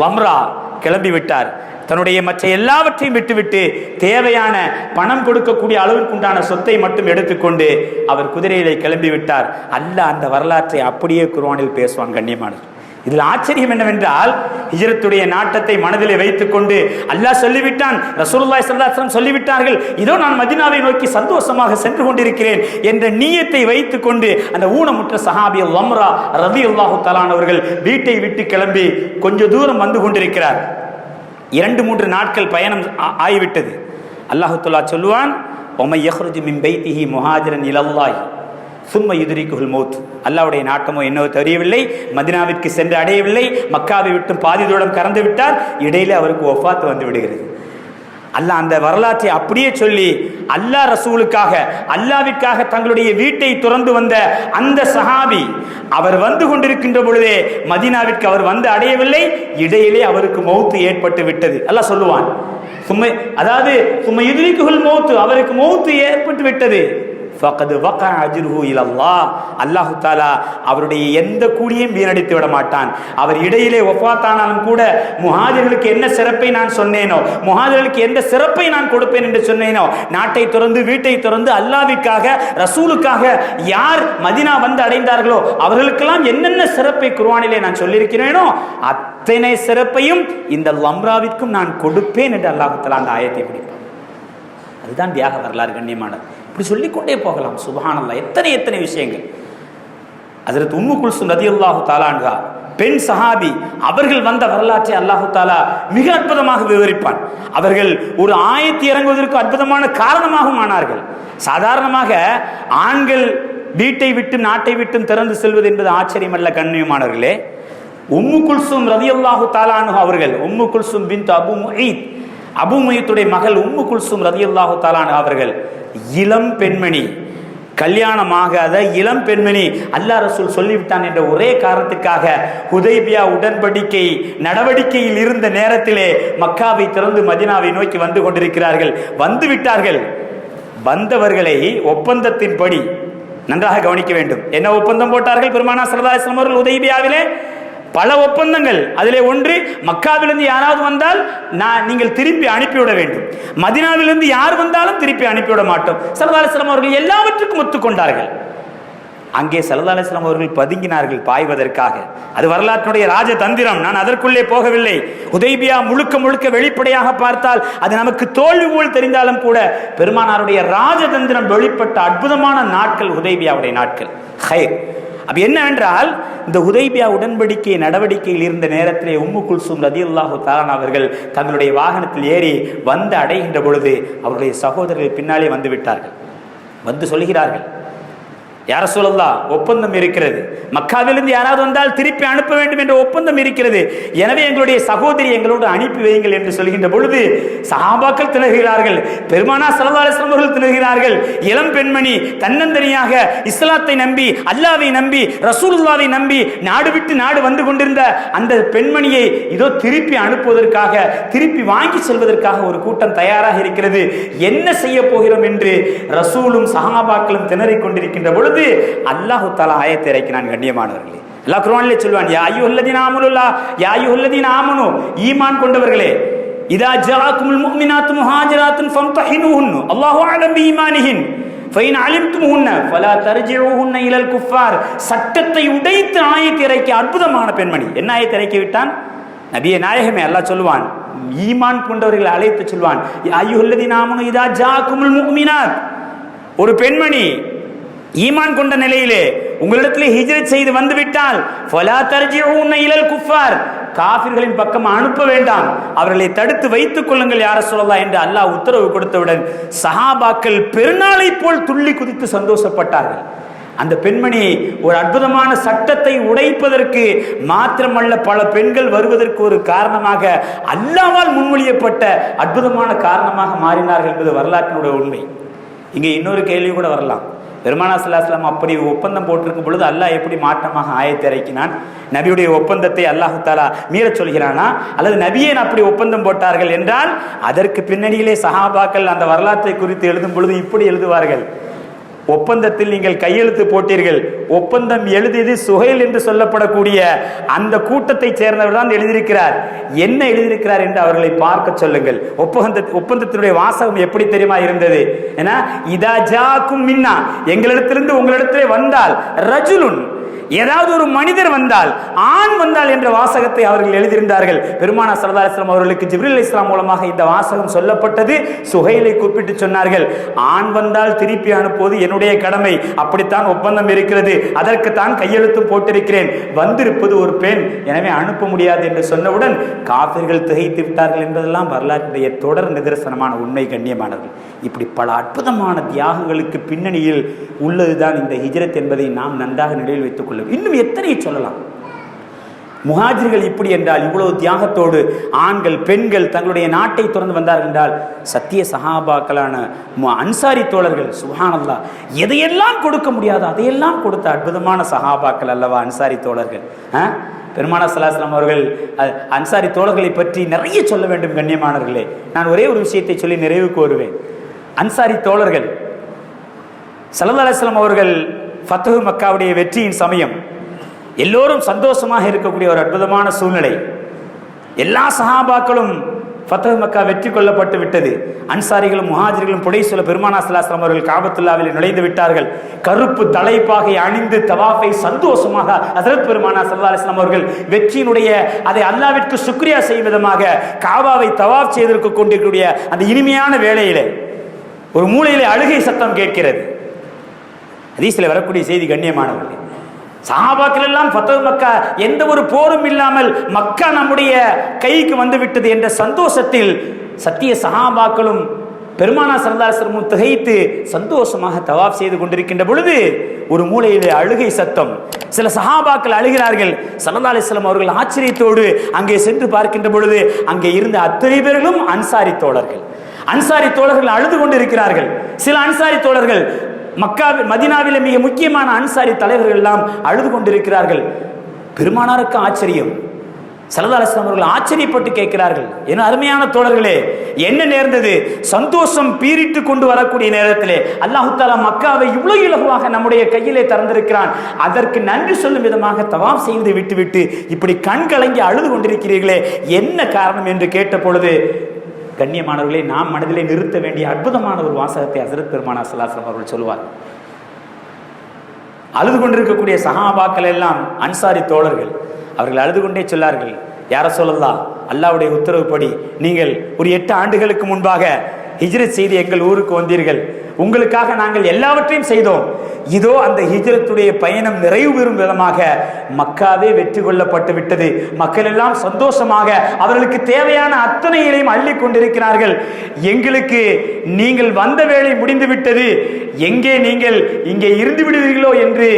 லம்ரா கிளம்பி விட்டார். தன்னுடைய மற்ற எல்லாவற்றையும் விட்டுவிட்டு தேவையான பணம் கொடுக்கக்கூடிய அளவிற்குண்டான சொத்தை மட்டும் எடுத்துக்கொண்டு அவர் குதிரையிலே கிளம்பி விட்டார். அல்ல அந்த வரலாற்றை அப்படியே குர்ஆனில் பேசுவான் கண்ணியமானது இதில் ஆச்சரியம் என்னவென்றால் ஹிஜரத்துடைய நாட்டத்தை மனதிலே வைத்துக்கொண்டு அல்லாஹ் சொல்லிவிட்டான் ரசூலுல்லாஹி சல்லாஸ்லம் சொல்லிவிட்டார்கள் இதோ நான் மதினாவை நோக்கி சந்தோஷமாக சென்று கொண்டிருக்கிறேன் என்ற நீயத்தை வைத்துக்கொண்டு அந்த ஊனமுற்ற சஹாபி லம்ரா ரலியல்லாஹு தஆலான் அவர்கள் வீட்டை விட்டு கிளம்பி கொஞ்ச தூரம் வந்து கொண்டிருக்கிறார். இரண்டு மூன்று நாட்கள் பயணம் ஆ- ஆகிவிட்டது. அல்லாஹு சொல்லுவான் ஒமை யஹ்ருஜு மின் பைத்திஹி முஹாஜிரன் இலல்லாய் சும்ம யுதிரிக்குல் மௌத். அல்லாவுடைய நாட்டமோ என்னவோ தெரியவில்லை மதினாவிற்கு சென்று அடையவில்லை மக்காவை விட்டும் பாதி தூரம் கறந்து விட்டார் இடையிலே அவருக்கு ஒஃபாத்து வந்து விடுகிறது. அல்லாஹ் அந்த வரலாற்றை அப்படியே சொல்லி அல்லாஹ் ரசூலுக்காக அல்லாவிற்காக தங்களுடைய வீட்டை துறந்து வந்த அந்த சஹாபி அவர் வந்து கொண்டிருக்கின்ற பொழுதே மதீனாவிற்கு அவர் வந்து அடையவில்லை இடையிலே அவருக்கு மௌத்து ஏற்பட்டு விட்டது. அல்ல சொல்லுவான் சும்மை அதாவது சும்மா எதிரிக்குள் மௌத்து அவருக்கு மௌத்து ஏற்பட்டு விட்டது. ஃபகது வக அஜ்ருஹு இலல்லா அல்லாஹு தாலா அவருடைய எந்த கூலியும் வீணடித்து விட மாட்டான். அவர் இடையிலே ஒப்பாத்தானாலும் கூட முஹாஜர்களுக்கு என்ன சிறப்பை நான் சொன்னேனோ முஹாஜர்களுக்கு எந்த சிறப்பை நான் கொடுப்பேன் என்று சொன்னேனோ நாட்டை திறந்து வீட்டை திறந்து அல்லாவிற்காக ரசூலுக்காக யார் மதினா வந்து அடைந்தார்களோ அவர்களுக்கெல்லாம் என்னென்ன சிறப்பை குர்வானிலே நான் சொல்லியிருக்கிறேனோ அத்தனை சிறப்பையும் இந்த லம்ராவிற்கும் நான் கொடுப்பேன் என்று அல்லாஹு அந்த ஆயத்தை பிடிப்பான். அதுதான் தியாக வரலாறு கண்ணியமானது. இப்படி சொல்லிக்கொண்டே போகலாம். சுபஹானல்லா எத்தனை எத்தனை விஷயங்கள். அதற்கு உம்மு குல்சு நதி அல்லாஹு தாலான்கா பெண் சஹாபி அவர்கள் வந்த வரலாற்றை அல்லாஹு தாலா மிக அற்புதமாக விவரிப்பான். அவர்கள் ஒரு ஆயத்தி இறங்குவதற்கு அற்புதமான காரணமாகவும் ஆனார்கள். சாதாரணமாக ஆண்கள் வீட்டை விட்டும் நாட்டை விட்டும் திறந்து செல்வது என்பது ஆச்சரியமல்ல கண்ணியமானவர்களே. உம்மு குல்சும் ரதியல்லாஹு தாலானு அவர்கள் உம்மு குல்சும் பின் அபு முஹீத் அபு மகள் உம்மு குல்சும் ரதியல்லாஹு தாலான் அவர்கள் இளம் பெண்மணி கல்யாணமாகாத இளம் பெண்மணி அல்லா ரசூல் சொல்லிவிட்டான் என்ற ஒரே காரணத்துக்காக ஹுதைபியா உடன்படிக்கை நடவடிக்கையில் இருந்த நேரத்திலே மக்காவை திறந்து மதினாவை நோக்கி வந்து கொண்டிருக்கிறார்கள். வந்து விட்டார்கள். வந்தவர்களை ஒப்பந்தத்தின்படி நன்றாக கவனிக்க வேண்டும். என்ன ஒப்பந்தம் போட்டார்கள்? பெருமானா சரதாசலம் அவர்கள் உதய்பியாவிலே பல ஒப்பந்தங்கள். அதிலே ஒன்று மக்காவிலிருந்து யாராவது வந்தால் நான் நீங்கள் திருப்பி அனுப்பிவிட வேண்டும். மதினாவிலிருந்து யார் வந்தாலும் திருப்பி அனுப்பிவிட மாட்டோம். சரதாசலம் அவர்கள் எல்லாவற்றுக்கும் ஒத்துக்கொண்டார்கள். அங்கே சல்லா அவர்கள் பதுங்கினார்கள் பாய்வதற்காக. அது வரலாற்றுடைய ராஜதந்திரம். நான் அதற்குள்ளே போகவில்லை. உதய்பியா முழுக்க முழுக்க வெளிப்படையாக பார்த்தால் அது நமக்கு தோல்வி போல் தெரிந்தாலும் கூட பெருமானாருடைய ராஜதந்திரம் வெளிப்பட்ட அற்புதமான நாட்கள் உதய்பியாவுடைய நாட்கள். ஹைர். அப்ப என்ன என்றால் இந்த உதைபியா உடன்படிக்கை நடவடிக்கையில் இருந்த நேரத்திலே உம்மு குல்சும் ரதி அல்லாஹு தாலான் அவர்கள் தங்களுடைய வாகனத்தில் ஏறி வந்து அடைகின்ற பொழுது அவருடைய சகோதரர்கள் பின்னாலே வந்து விட்டார்கள். வந்து சொல்கிறார்கள். யார சொல்லலாம் ஒப்பந்தம் இருக்கிறது. மக்காவிலிருந்து யாராவது வந்தால் திருப்பி அனுப்ப வேண்டும் என்ற ஒப்பந்தம் இருக்கிறது. எனவே எங்களுடைய சகோதரி எங்களோடு அனுப்பி வையுங்கள் என்று சொல்கின்ற பொழுது சஹாபாக்கள் திணறுகிறார்கள் பெருமானா சல்லா அலிஸ்லாம் அவர்கள் திணறுகிறார்கள் இளம் பெண்மணி தன்னந்தனியாக இஸ்லாத்தை நம்பி அல்லாவை நம்பி ரசூலுல்லாவை நம்பி நாடு விட்டு நாடு வந்து கொண்டிருந்த அந்த பெண்மணியை இதோ திருப்பி அனுப்புவதற்காக திருப்பி வாங்கி செல்வதற்காக ஒரு கூட்டம் தயாராக இருக்கிறது. என்ன செய்ய போகிறோம் என்று ரசூலும் சஹாபாக்களும் திணறிக் கொண்டிருக்கின்ற பொழுது பொழுது அல்லாஹு தாலா ஆயத்தை இறக்கினான் கண்ணியமானவர்களே. எல்லா குர்ஆனிலே சொல்லுவான் யா ஐயோ அய்யுஹல்லதீன ஆமனுல்லா யா ஐயோ அய்யுஹல்லதீன ஆமனு ஈமான் கொண்டவர்களே இதா ஜாஅக்குமுல் முஃமினாத்து முஹாஜிராத்துன் ஃபம்தஹினுஹுன்னு அல்லாஹு அலம் பீமானிஹின் ஃபைன் அலிம்துமுஹுன்ன ஃபலா தர்ஜிஊஹுன்ன இலல் குஃபார் சட்டத்தை உடைத்து ஆயத்தை இறக்கி அற்புதமான பெண்மணி என்ன ஆயத்தை இறக்கி விட்டான்? நபிய நாயகமே அல்லாஹ் சொல்லுவான் ஈமான் கொண்டவர்களை அழைத்து சொல்வான் யா அய்யுஹல்லதீன ஆமனு இதா ஜாஅக்குமுல் முக்மினாத் ஒரு பெண்மணி ஈமான் கொண்ட நிலையிலே உங்களிடத்தில் ஹிஜ்ரத் செய்து வந்து விட்டால் ஃபலா தர்ஜிஊன இலல் குஃபார். காஃபிர்களின் பக்கம் அனுப்ப வேண்டாம். அவர்களை தடுத்து வைத்துக் கொள்ளுங்கள் யார சொல்லலாம் என்று அல்லாஹ் உத்தரவு கொடுத்தவுடன் சஹாபாக்கள் பெருநாளை போல் துள்ளி குதித்து சந்தோஷப்பட்டார்கள். அந்த பெண்மணி ஒரு அற்புதமான சட்டத்தை உடைப்பதற்கு மாத்திரமல்ல பல பெண்கள் வருவதற்கு ஒரு காரணமாக அல்லாவால் முன்மொழியப்பட்ட அற்புதமான காரணமாக மாறினார்கள் என்பது வரலாற்றினுடைய உண்மை. இங்கே இன்னொரு கேள்வி கூட வரலாம். பெருமானா சல்லாஸ்லாம் அப்படி ஒப்பந்தம் போட்டிருக்கும் பொழுது அல்லாஹ் எப்படி மாற்றமாக ஆயத்தை இறக்கினான்? நபியுடைய ஒப்பந்தத்தை அல்லாஹு தாலா மீறச் சொல்கிறானா? அல்லது நபியே அப்படி ஒப்பந்தம் போட்டார்கள் என்றால் அதற்கு பின்னணியிலே சஹாபாக்கள் அந்த வரலாற்றை குறித்து எழுதும் பொழுது இப்படி எழுதுவார்கள். ஒப்பந்தத்தில் நீங்கள் கையெழுத்து போட்டீர்கள். ஒப்பந்தம் எழுதியது சுகைல் என்று சொல்லப்படக்கூடிய அந்த கூட்டத்தை சேர்ந்தவர் தான் எழுதியிருக்கிறார். என்ன எழுதியிருக்கிறார் என்று அவர்களை பார்க்க சொல்லுங்கள். ஒப்பந்த ஒப்பந்தத்தினுடைய வாசகம் எப்படி தெரியுமா இருந்தது? ஏன்னா இதாஜாக்கும் மின்னா. எங்களிடத்திலிருந்து உங்களிடத்திலே வந்தால் ரஜுலுன் ஏதாவது ஒரு மனிதர் வந்தால் ஆண் வந்தால் என்ற வாசகத்தை அவர்கள் எழுதியிருந்தார்கள். பெருமானா சல்லா இஸ்லாம் அவர்களுக்கு ஜிப்ரில் இஸ்லாம் மூலமாக இந்த வாசகம் சொல்லப்பட்டது. சுகைலை கூப்பிட்டு சொன்னார்கள் ஆண் வந்தால் திருப்பி அனுப்புவது என்னுடைய கடமை. அப்படித்தான் ஒப்பந்தம் இருக்கிறது. அதற்குத்தான் கையெழுத்தும் போட்டிருக்கிறேன். வந்திருப்பது ஒரு பெண். எனவே அனுப்ப முடியாது என்று சொன்னவுடன் காபிர்கள் திகைத்து விட்டார்கள் என்பதெல்லாம் வரலாற்றுடைய தொடர் நிதர்சனமான உண்மை கண்ணியமானது. இப்படி பல அற்புதமான தியாகங்களுக்கு பின்னணியில் உள்ளதுதான் இந்த ஹிஜ்ரத் என்பதை நாம் நன்றாக நினைவில் வைத்துக் கொள்ள இன்னும் எத்தனை சொல்லலாம்? முஹாஜிர்கள் இப்படி என்றால் இவ்வளவு தியாகத்தோடு ஆண்கள் பெண்கள் தங்களுடைய நாட்டை துறந்து வந்தார்கள் என்றால் சத்திய சகாபாக்களான அன்சாரி தோழர்கள் சுஹானல்லா எதையெல்லாம் கொடுக்க முடியாது அதையெல்லாம் கொடுத்த அற்புதமான சகாபாக்கள் அல்லவா அன்சாரி தோழர்கள்? ஆ? பெருமானா சலாஸ்லாம் அவர்கள் அன்சாரி தோழர்களை பற்றி நிறைய சொல்ல வேண்டும் கண்ணியமானவர்களே. நான் ஒரே ஒரு விஷயத்தை சொல்லி நிறைவு கோருவேன் அன்சாரி தோழர்கள் சல்லா அலிஸ்லாம் அவர்கள் ஃபத்தகு மக்காவுடைய வெற்றியின் சமயம். எல்லோரும் சந்தோஷமாக இருக்கக்கூடிய ஒரு அற்புதமான சூழ்நிலை. எல்லா சஹாபாக்களும் ஃபத்தஹு மக்கா வெற்றி கொள்ளப்பட்டு விட்டது. அன்சாரிகளும் முஹாஜிர்களும் புடை சொல்ல பெருமானா சலாஸ்லாம் அவர்கள் காபத்துல்லாவில் நுழைந்து விட்டார்கள். கருப்பு தலைப்பாகை அணிந்து தவாஃபை சந்தோஷமாக ஹசரத் பெருமானா சல்லா அலிஸ்லாம் அவர்கள் வெற்றியினுடைய அதை அல்லாவிற்கு சுக்ரியா செய்யும் விதமாக காபாவை தவாஃப் செய்திருக்க கொண்டிருக்கக்கூடிய அந்த இனிமையான வேளையிலே ஒரு மூலையிலே அழுகை சத்தம் கேட்கிறது. ஹதீஸில் வரக்கூடிய செய்தி கண்ணியமானவர்கள். சஹாபாக்கள் எல்லாம் ஃபத்தஹ் மக்கா எந்த ஒரு போரும் இல்லாமல் மக்கா நம்முடைய கைக்கு வந்து விட்டது என்ற சந்தோஷத்தில் சத்திய சஹாபாக்களும் பெருமானா சரதாசிரமும் திகைத்து சந்தோஷமாக தவாப் செய்து கொண்டிருக்கின்ற பொழுது ஒரு மூலையிலே அழுகை சத்தம். சில சஹாபாக்கள் அழுகிறார்கள். சல்லா அலிஸ்லாம் அவர்கள் ஆச்சரியத்தோடு அங்கே சென்று பார்க்கின்ற பொழுது அங்கே இருந்த அத்தனை பேர்களும் அன்சாரி தோழர்கள். அன்சாரி தோழர்கள் அழுது கொண்டிருக்கிறார்கள். சில அன்சாரி தோழர்கள் மக்காவில் மதினாவில் மிக முக்கியமான அன்சாரி தலைவர்கள் எல்லாம் அழுது கொண்டிருக்கிறார்கள். பெருமானாருக்கு ஆச்சரியம். சல்லா அவர்கள் ஆச்சரியப்பட்டு கேட்கிறார்கள். என அருமையான தோழர்களே என்ன நேர்ந்தது? சந்தோஷம் பீரிட்டு கொண்டு வரக்கூடிய நேரத்திலே அல்லாஹு தாலா மக்காவை இவ்வளவு இலகுவாக நம்முடைய கையிலே திறந்திருக்கிறான் அதற்கு நன்றி சொல்லும் விதமாக தவாம் செய்து விட்டுவிட்டு இப்படி கண் கலங்கி அழுது கொண்டிருக்கிறீர்களே என்ன காரணம் என்று கேட்ட பொழுது கண்ணியமானவர்களை நாம் மனதிலே நிறுத்த வேண்டிய அற்புதமான ஒரு வாசகத்தை ஹசரத் பெருமானா சலாசலம் அவர்கள் சொல்வார் அழுது கொண்டிருக்கக்கூடிய சகாபாக்கள் எல்லாம் அன்சாரி தோழர்கள். அவர்கள் அழுது கொண்டே சொல்லார்கள் யார சொல்லலாம் அல்லாவுடைய உத்தரவுப்படி நீங்கள் ஒரு எட்டு ஆண்டுகளுக்கு முன்பாக ஹிஜ்ரத் செய்து எங்கள் ஊருக்கு வந்தீர்கள். உங்களுக்காக நாங்கள் எல்லாவற்றையும் செய்தோம். இதோ அந்த ஹிஜரத்துடைய பயணம் நிறைவு பெறும் விதமாக மக்காவே வெற்றி கொள்ளப்பட்டு விட்டது. மக்கள் எல்லாம் சந்தோஷமாக அவர்களுக்கு தேவையான அத்தனையிலையும் அள்ளி கொண்டிருக்கிறார்கள். எங்களுக்கு நீங்கள் வந்த வேலை முடிந்து விட்டது. எங்கே நீங்கள் இங்கே இருந்து விடுவீர்களோ என்று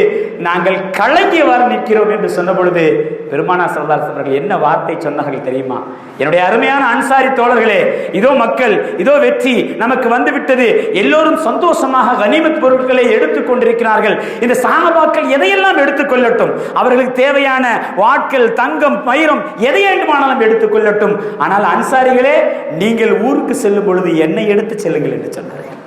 நாங்கள் கலங்கியவாறு நிற்கிறோம் என்று சொன்ன பொழுது பெருமானா சரதாஸ் அவர்கள் என்ன வார்த்தை சொன்னார்கள் தெரியுமா? என்னுடைய அருமையான அன்சாரி தோழர்களே இதோ மக்கள் இதோ வெற்றி நமக்கு வந்து விட்டது எல்லோரும் சந்தோஷமாக கனிமத் பொருட்களை எடுத்துக் கொண்டிருக்கிறார்கள். இந்த சாகபாக்கள் எதையெல்லாம் எடுத்துக்கொள்ளட்டும் அவர்களுக்கு தேவையான வாட்கள் தங்கம் பயிரம் எதை வேண்டுமானாலும் எடுத்துக்கொள்ளட்டும் ஆனால் அன்சாரிகளே நீங்கள் ஊருக்கு செல்லும் பொழுது என்னை எடுத்து செல்லுங்கள் என்று சொன்னார்கள்.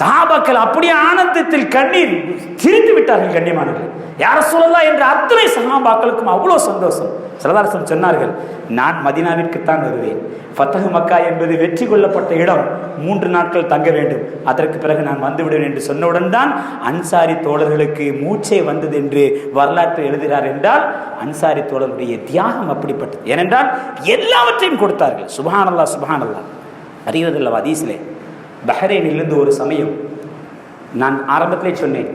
சாபாக்கள் அப்படியே ஆனந்தத்தில் கண்ணீர் திரித்து விட்டார்கள் கண்ணியமானவர்கள். யார சொல்லலாம் என்ற அத்தனை சஹாபாக்களுக்கும் அவ்வளோ சந்தோஷம். சரதாரசன் சொன்னார்கள் நான் மதினாவிற்குத்தான் வருவேன். ஃபத்தகு மக்கா என்பது வெற்றி கொள்ளப்பட்ட இடம். மூன்று நாட்கள் தங்க வேண்டும். அதற்கு பிறகு நான் வந்துவிடுவேன் என்று சொன்னவுடன் தான் அன்சாரி தோழர்களுக்கு மூச்சே வந்தது என்று வரலாற்று எழுதுகிறார் என்றால் அன்சாரி தோழருடைய தியாகம் அப்படிப்பட்டது. ஏனென்றால் எல்லாவற்றையும் கொடுத்தார்கள். சுபஹானல்லா சுபஹானல்லா அறிவதில்லவா அதீசிலே பஹ்ரைனிலிருந்து ஒரு சமயம் நான் ஆரம்பத்திலே சொன்னேன்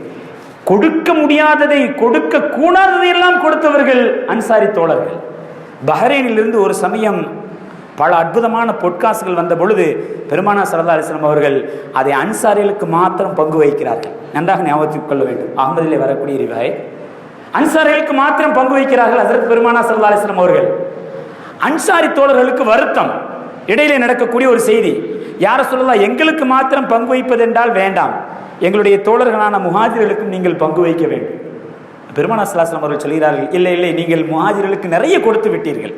கொடுக்க முடியாததை கொடுக்க கூடாததை எல்லாம் கொடுத்தவர்கள் அன்சாரி தோழர்கள். பஹ்ரைனிலிருந்து ஒரு சமயம் பல அற்புதமான பொட்காசுகள் வந்த பொழுது பெருமானா சரதா அலிஸ்லாம் அவர்கள் அதை அன்சாரிகளுக்கு மாத்திரம் பங்கு வகிக்கிறார்கள். நன்றாக ஞாபகத்துக் கொள்ள வேண்டும். அகமதிலே வரக்கூடிய ரிவாய் அன்சாரிகளுக்கு மாத்திரம் பங்கு வகிக்கிறார்கள் அதற்கு பெருமானா சரதா அலிஸ்லாம் அவர்கள். அன்சாரி தோழர்களுக்கு வருத்தம். இடையிலே நடக்கக்கூடிய ஒரு செய்தி. யார சொல்லலாம் எங்களுக்கு மாத்திரம் பங்கு வைப்பது என்றால் வேண்டாம். எங்களுடைய தோழர்களான முஹாஜிர்களுக்கும் நீங்கள் பங்கு வைக்க வேண்டும். பெருமானா சலாசலம் அவர்கள் சொல்கிறார்கள் இல்லை இல்லை நீங்கள் முஹாஜிர்களுக்கு நிறைய கொடுத்து விட்டீர்கள்.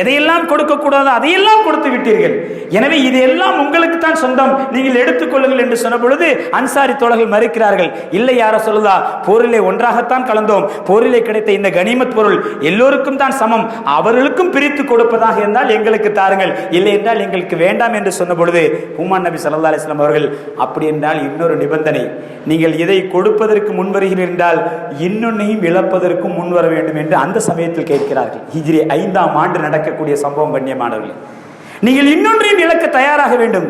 எதையெல்லாம் கொடுக்கக்கூடாதோ அதையெல்லாம் கொடுத்து விட்டீர்கள். எனவே இது எல்லாம் உங்களுக்கு தான் சொந்தம். நீங்கள் எடுத்துக்கொள்ளுங்கள் என்று சொன்ன பொழுது அன்சாரி தோழர்கள் மறுக்கிறார்கள். இல்லை யார சொல்லுதா போரிலே ஒன்றாகத்தான் கலந்தோம். போரிலே கிடைத்த இந்த கனிமத் பொருள் எல்லோருக்கும் தான் சமம். அவர்களுக்கும் பிரித்து கொடுப்பதாக இருந்தால் எங்களுக்கு தாருங்கள். இல்லை என்றால் எங்களுக்கு வேண்டாம் என்று சொன்ன பொழுது ஹுமான் நபி சல்லா அலிஸ்லாம் அவர்கள் அப்படி என்றால் இன்னொரு நிபந்தனை. நீங்கள் இதை கொடுப்பதற்கு முன்வருகிறீர்கள் என்றால் இன்னொன்னையும் இழப்பதற்கும் முன்வர வேண்டும் என்று அந்த சமயத்தில் கேட்கிறார்கள். ஹிஜ்ரி ஐந்தாம் ஆண்டு நடக்கக்கூடிய சம்பவம் கண்ணியமானவர்கள். நீங்கள் இன்னொன்றையும் இழக்க தயாராக வேண்டும்.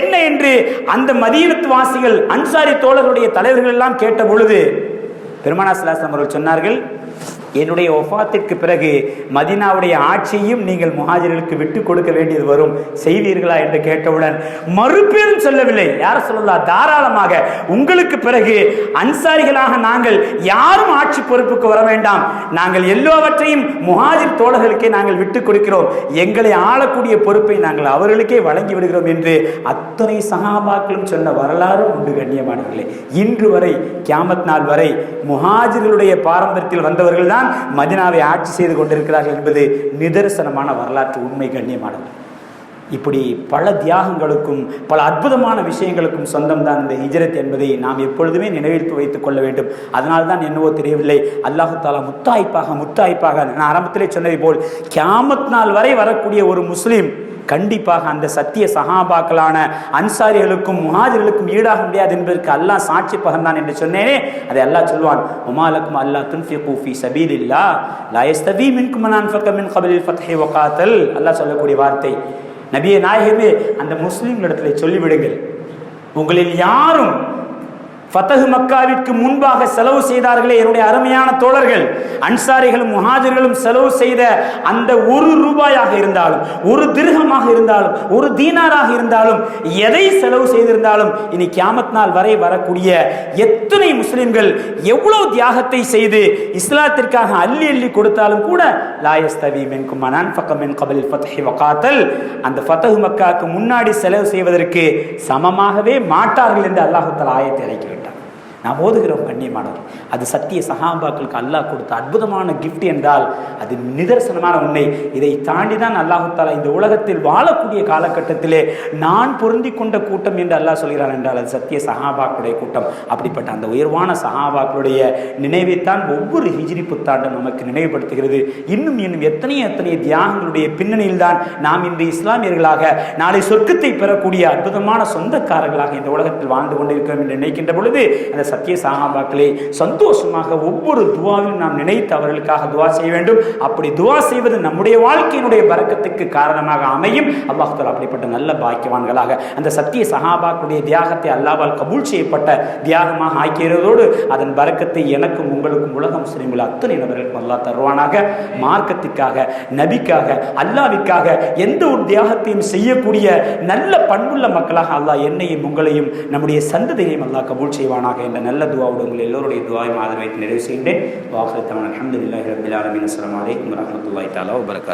என்ன என்று அந்த மதீனத்து வாசிகள் அன்சாரி தோழர்களுடைய தலைவர்கள் எல்லாம் கேட்ட பொழுது பெருமானாசிலாசம் அவர்கள் சொன்னார்கள் என்னுடைய ஒஃபாத்திற்கு பிறகு மதினாவுடைய ஆட்சியையும் நீங்கள் முஹாஜிர்களுக்கு விட்டு கொடுக்க வேண்டியது வரும். செய்வீர்களா என்று கேட்டவுடன் மறுபேரும் சொல்லவில்லை. யார் சொல்லலாம் தாராளமாக உங்களுக்கு பிறகு அன்சாரிகளாக நாங்கள் யாரும் ஆட்சி பொறுப்புக்கு வர வேண்டாம். நாங்கள் எல்லாவற்றையும் முஹாஜிர் தோழர்களுக்கே நாங்கள் விட்டு கொடுக்கிறோம். எங்களை ஆளக்கூடிய பொறுப்பை நாங்கள் அவர்களுக்கே வழங்கி விடுகிறோம் என்று அத்தனை சகாபாக்களும் சொன்ன வரலாறு உண்டு கண்ணியமானவர்களே. இன்று வரை கியாமத் நாள் வரை முஹாஜிர்களுடைய பாரம்பரியத்தில் வந்தவர்கள் தான் மதினாவை ஆட்சி செய்து கொண்டிருக்கிறார்கள் என்பது நிதர்சனமான வரலாற்று உண்மை கண்ணியமானது. இப்படி பல தியாகங்களுக்கும் பல அற்புதமான விஷயங்களுக்கும் சொந்தம் தான் இந்த ஹிஜரத் என்பதை நாம் எப்பொழுதுமே நினைவில் வைத்துக் கொள்ள வேண்டும். அதனால் தான் என்னவோ தெரியவில்லை அல்லாஹு தாலா முத்தாய்ப்பாக முத்தாய்ப்பாக நான் ஆரம்பத்திலே சொன்னதை போல் கியாமத் நாள் வரை வரக்கூடிய ஒரு முஸ்லீம் கண்டிப்பாக அந்த சத்திய சகாபாக்களான அன்சாரிகளுக்கும் முஹாஜர்களுக்கும் ஈடாக முடியாது என்பதற்கு அல்லாஹ் சாட்சி பகர்ந்தான் என்று சொன்னேனே. அதை அல்லாஹ் சொல்வான் உமாலக்கும் அல்லாஹ் துன்ஃபி கூஃபி சபீல் இல்லா யஸ்தவி மின்கும் மன் அன்ஃபக மின் கபிலில் ஃபத்ஹி வகாத்தல். அல்லாஹ் சொல்லக்கூடிய வார்த்தை. நபியே நாயகமே அந்த முஸ்லீம்களிடத்தில் சொல்லிவிடுங்கள். உங்களில் யாரும் ஃபத்தகு மக்காவிற்கு முன்பாக செலவு செய்தார்களே என்னுடைய அருமையான தோழர்கள். அன்சாரிகளும் முஹாஜர்களும் செலவு செய்த அந்த ஒரு ரூபாயாக இருந்தாலும் ஒரு திருகமாக இருந்தாலும் ஒரு தீனாராக இருந்தாலும் எதை செலவு செய்திருந்தாலும் இனி கியாமத் நாள் வரை வரக்கூடிய எத்தனை முஸ்லிம்கள் எவ்வளவு தியாகத்தை செய்து இஸ்லாத்திற்காக அள்ளி அள்ளி கொடுத்தாலும் கூட லாயஸ்தவி மென்கும் மனான் ஃபக்கமென் கபலில் ஃபத்ஹி வகாத்தல். அந்த ஃபத்தஹு மக்காவுக்கு முன்னாடி செலவு செய்வதற்கு சமமாகவே மாட்டார்கள் என்று அல்லாஹு ஆயத்தை இறக்கி நாம் ஓதுகிறோம் கண்ணியமானவர். அது சத்திய சகாபாக்களுக்கு அல்லாஹ் கொடுத்த அற்புதமான கிஃப்ட் என்றால் அது நிதர்சனமான உண்மை. இதை தாண்டி தான் அல்லாஹு இந்த உலகத்தில் வாழக்கூடிய காலகட்டத்திலே நான் பொருந்தி கொண்ட கூட்டம் என்று அல்லாஹ் சொல்கிறான் என்றால் அது சத்திய சகாபாக்களுடைய கூட்டம். அப்படிப்பட்ட அந்த உயர்வான சகாபாக்களுடைய நினைவைத்தான் ஒவ்வொரு ஹிஜ்ரி புத்தாண்டும் நமக்கு நினைவுபடுத்துகிறது. இன்னும் இன்னும் எத்தனை எத்தனை தியாகங்களுடைய பின்னணியில் தான் நாம் இன்று இஸ்லாமியர்களாக நாளை சொர்க்கத்தை பெறக்கூடிய அற்புதமான சொந்தக்காரர்களாக இந்த உலகத்தில் வாழ்ந்து கொண்டிருக்கிறோம் என்று நினைக்கின்ற பொழுது அந்த சத்திய சாகாபாக்களே சந்தோஷமாக ஒவ்வொரு துவாவிலும் நாம் நினைத்து அவர்களுக்காக துவா செய்ய வேண்டும். அப்படி துவா செய்வது நம்முடைய வாழ்க்கையினுடைய பறக்கத்துக்கு காரணமாக அமையும். அல்லாஹால அப்படிப்பட்ட நல்ல பாக்கியவான்களாக அந்த சத்திய சகாபாக்களுடைய தியாகத்தை அல்லாவால் கபூல் செய்யப்பட்ட தியாகமாக ஆக்கிறதோடு அதன் பறக்கத்தை எனக்கும் உங்களுக்கும் உலக முஸ்லீம்கள் அத்தனை நபர்களுக்கும் அல்லாஹ் தருவானாக. மார்க்கத்துக்காக நபிக்காக அல்லாவிற்காக எந்த ஒரு தியாகத்தையும் செய்யக்கூடிய நல்ல பண்புள்ள மக்களாக அல்லாஹ் என்னையும் உங்களையும் நம்முடைய சந்ததியையும் அல்லாஹ் கபூல் செய்வானாக என்ற நல்ல துவாவோடு உங்கள் எல்லோருடைய துவாயும் ஆதரவை நிறைவு செய்கின்றேன். வாக்கு தமிழ் அஹமதுல்லாஹி ரபில் ஆலமின். அஸ்லாம் வலைக்கம் வரமத்துல்லாய் தாலா வபரகாத்.